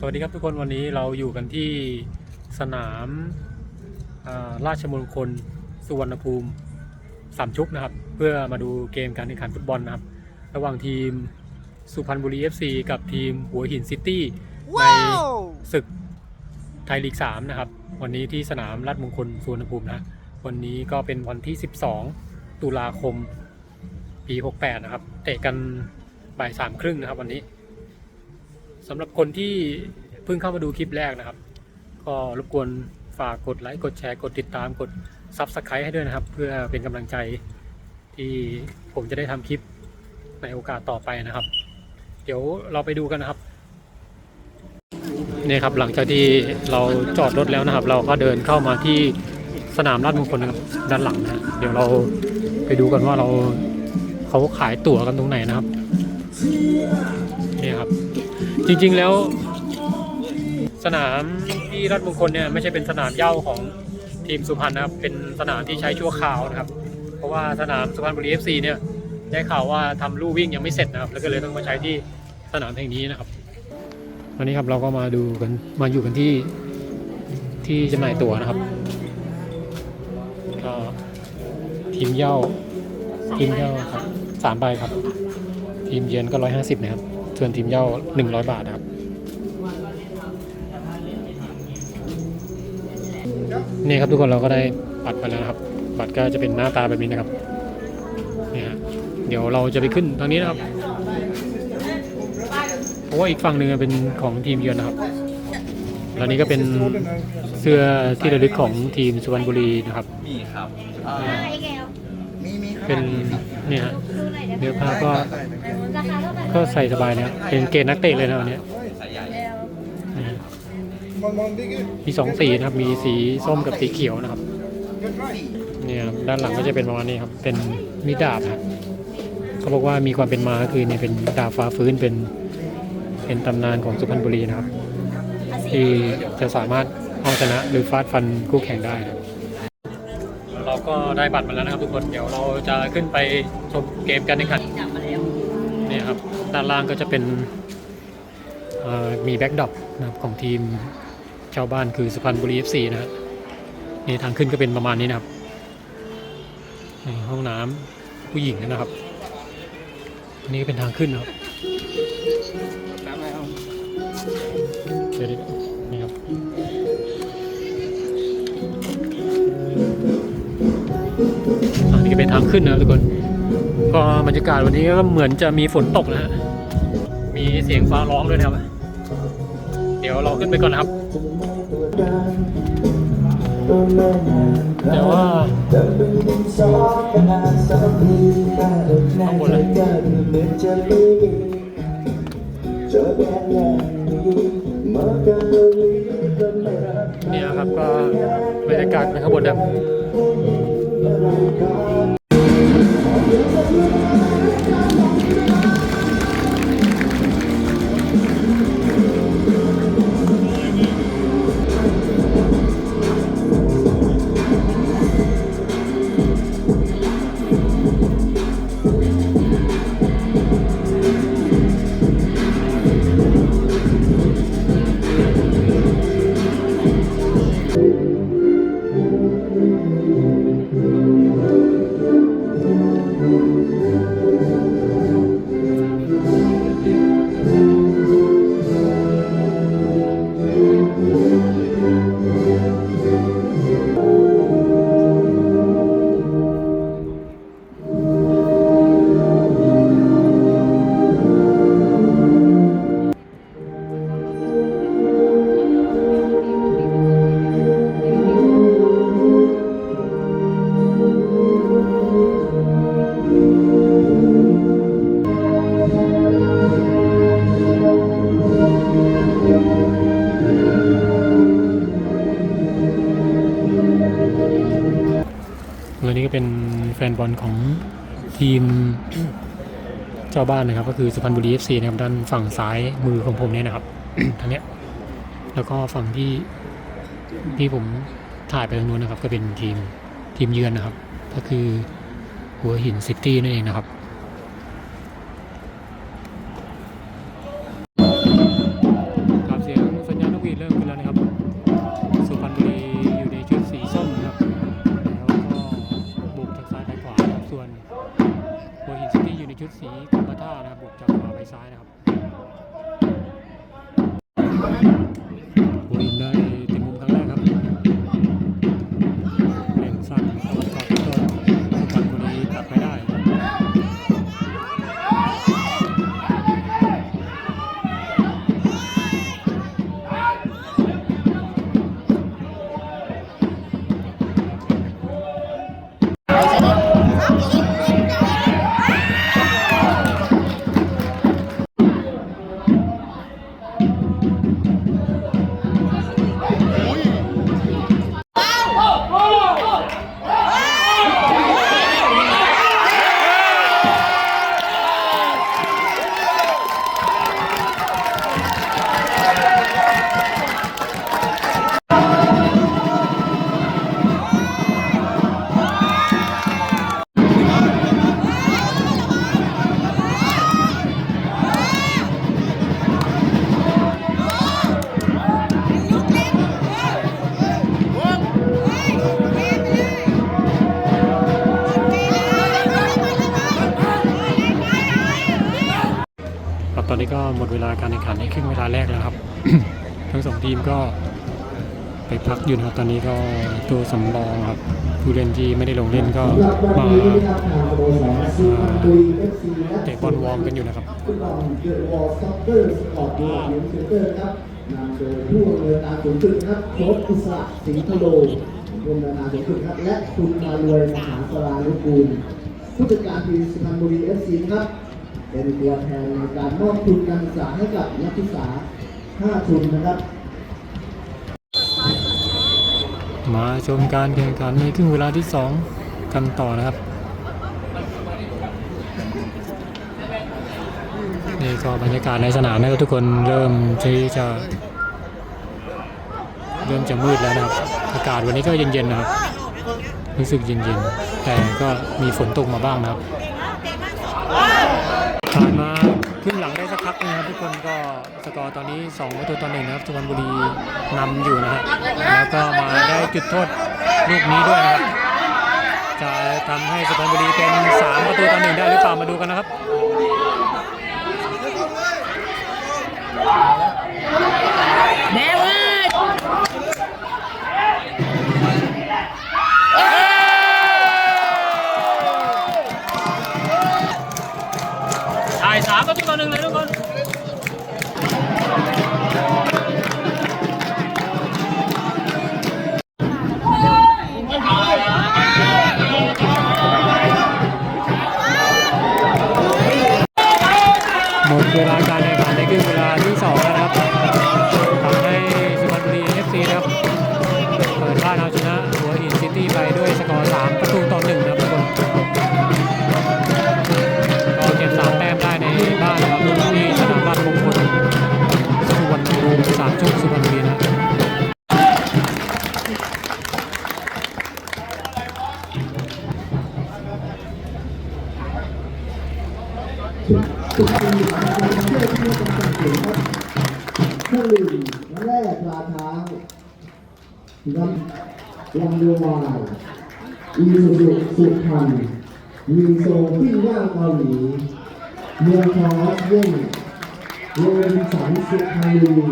สวัสดีครับทุกคนวันนี้เราอยู่กันที่สนามอ่าราชมงคลสุวรรณภูมิสามชุกนะครับ เพื่อมาดูเกมการแข่งขันฟุตบอลนะครับ ระหว่างทีมสุพรรณบุรี FC กับทีมหัวหินซิตี้ในศึกไทยลีก3นะครับ วันนี้ที่สนามราชมงคลสุวรรณภูมินะวันนี้ก็เป็นวันที่ 12 ตุลาคมปี 68 นะครับ เตะกันบ่ายสามครึ่งนะครับวันนี้ สำหรับคนที่เพิ่งเข้ามาดูคลิปแรกนะครับ ก็รบกวนฝากกดไลค์กดแชร์กดติดตามกด Subscribe ให้ด้วยนะครับ เพื่อเป็นกำลังใจที่ผมจะได้ทำคลิปในโอกาสต่อไปนะครับ เดี๋ยวเราไปดูกันนะครับนี่ครับหลังจากที่เราจอดรถแล้วนะครับ เราก็เดินเข้ามาที่สนามราชมงคลนะครับด้านหลังนะเดี๋ยวเราไปดูกันว่าเราเขาขายตั๋วกันตรงไหนนะครับนี่ครับ จริง ๆ แล้ว สนามที่ราชมงคลเนี่ยไม่ใช่เป็นสนามเย้าของทีมสุพรรณนะครับ เป็นสนามที่ใช้ชั่วคราวนะครับ เพราะว่าสนามสุพรรณบุรี FC เนี่ยได้ข่าวว่าทำลู่วิ่งยังไม่เสร็จนะครับ แล้วก็เลยต้องมาใช้ที่สนามแห่งนี้นะครับวันนี้ครับเราก็มาดูกันมาอยู่กันที่ที่จำหน่ายตั๋วนะครับก็ทีมเย้าทีมเย้าครับสามใบครับ ทีมเยือนก็ร้อยห้าสิบนะครับ ส่วนทีมเย่าหนึ่งร้อยบาทนะครับ นี่ครับทุกคนเราก็ได้บัตรไปแล้วนะครับ บัตรก็จะเป็นหน้าตาแบบนี้นะครับนี่ฮะเดี๋ยวเราจะไปขึ้นทางนี้นะครับเพราะว่าอีกฝั่งหนึ่งเป็นของทีมเยือนนะครับแล้วนี้ก็เป็นเสื้อที่ระลึกของทีมสุพรรณบุรีนะครับมีครับอ่า มีมีครับเป็นเนี่ยฮะเนื้อผ้าก็ราคาเท่าไหร่ก็ใส่สบายนะครับเป็นเกณฑ์นักเตะเลยนะวันนี้สายใหญ่นะฮะมองมองดิ๊กมีสองสีนะครับ มีสีส้มกับสีเขียวนะครับ เนี่ยครับด้านหลังก็จะเป็นประมาณนี้ครับ เป็นมีดดาบครับเขาบอกว่ามีความเป็นมาก็คือเนี่ยเป็นดาบฟ้าฟื้นเป็นเป็นตำนานของสุพรรณบุรีนะครับ ที่จะสามารถเอาชนะหรือฟาดฟันคู่แข่งได้นะครับเรา ก็ได้บัตรมาแล้วนะครับทุกคน เดี๋ยวเราจะขึ้นไปชมเกมการแข่งขันจับนี่ครับ ด้านล่างก็จะเป็นมีแบ็กดรอปนะครับของทีมชาวบ้านคือสุพรรณบุรี FC นะฮะนี่ทางขึ้นก็เป็นประมาณนี้นะครับนี่ห้องน้ำผู้หญิงนะครับนนี้ก็เป็นทางขึ้นนะครับเดี๋ยว อันนี้ก็เป็นทางขึ้นนะครับทุกคน ก็บรรยากาศวันนี้ก็เหมือนจะมีฝนตกนะฮะ มีเสียงฟ้าร้องด้วยนะครับ เดี๋ยวเราขึ้นไปก่อนนะครับแต่ว่าข้างบนเลยเนี่ยครับก็บรรยากาศเป็นข้างบนครับ แล้ว ก็เป็นแฟนบอลของทีมเจ้าบ้านนะครับ ก็คือสุพรรณบุรีเอฟซีนะครับด้านฝั่งซ้ายมือของผมเนี่ยนะครับทางเนี้ยแล้วก็ฝั่งที่ที่ผมถ่ายไปทางนู้นนะครับ ก็เป็นทีมทีมเยือนนะครับ ก็คือหัวหินซิตี้นั่นเองนะครับ วาไปซ้ายนะครับ วลาการแข่งขันในครึ่งเวลาแรกแล้วครับ ทั้งสองทีมก็ไปพักอยู่นะครับตอนนี้ก็ตัวสำรองครับผู้เล่นที่ไม่ได้ลงเล่นก็มาเตะบอลวอร์มกันอยู่นะครับฟุตบอลเดอะวอลซ็อกเกอร์สปอร์ตบูเลียนเซ็นเตอร์ครับนำโดยผู้อำนวยการสูงสุดครับโค้ชอิสระสิงห์ทโลผู้อำนวยการสูงสุดครับและคุณมารวยมหาสรานุกูลผู้จัดการทีมสุพรรณบุรีเอฟซีครับ เป็นตัวแทนในการมอบทุนการศึกษาให้กับนักศึกษา 5 ทุนนะครับ มาชมการแข่งขันในครึ่งเวลาที่ 2 กันต่อนะครับ นี่ก็บรรยากาศในสนามนะครับทุกคนเริ่มที่จะ เริ่มจะมืดแล้วนะครับ อากาศวันนี้ก็เย็นๆนะครับ รู้สึกเย็นๆ แต่ก็มีฝนตกมาบ้างนะครับ ผ่านมาครึ่งหลังได้สักพักนะครับทุกคนก็สกอร์ตอนนี้2ประตูต่อหนึ่งนะครับสุพรรณบุรีนำอยู่นะฮะแล้วก็มาได้จุดโทษลูกนี้ด้วยนะครับจะทำให้สุพรรณบุรีเป็น 3 ประตูต่อหนึ่งได้หรือเปล่ามาดูกันนะครับ ถ่ายสามประตูต่อหนึ่งเลยทุกคนหมดเวลาการแข่งขันในครึ่งเวลาที่2แล้วนะครับ น้ำลำเรือวายอีสุสุสุพรรณมีโซปิ้งย่างเกาหลีเมืองทองออฟเย่นโรบินสันสุพรรณบุรี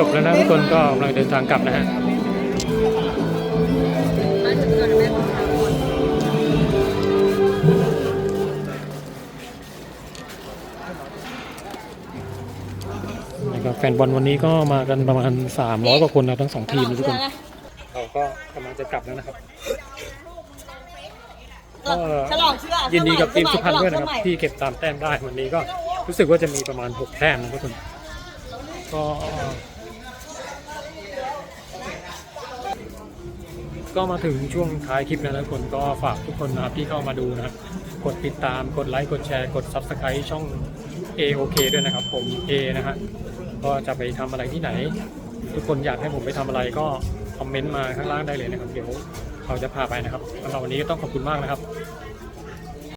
จบแล้วนะทุกคนก็กำลังเดินทางกลับนะฮะนะครับแฟนบอลวันนี้ก็มากันประมาณ 300 กว่าคนนะทั้งสองทีมนะทุกคนเราก็กำลังจะกลับแล้วนะครับก็ฉลองเชื่อยินดีกับทีมสุพรรณด้วยนะครับฉลองที่เก็บตามแต้มได้วันนี้ก็รู้สึกว่าจะมีประมาณ 6 แต้มนะทุกคนก็ ก็มาถึงช่วงท้ายคลิปแล้วนะทุกคนก็ฝากทุกคนนะครับที่เข้ามาดูนะครับกดติดตามกดไลค์กดแชร์กด Subscribe ช่อง AOK ด้วยนะครับ ผม A นะฮะก็จะไปทำอะไรที่ไหน ทุกคนอยากให้ผมไปทำอะไรก็คอมเมนต์มาข้างล่างได้เลยนะครับ เดี๋ยวเราจะพาไปนะครับสำหรับวันนี้ก็ต้องขอบคุณมากนะครับ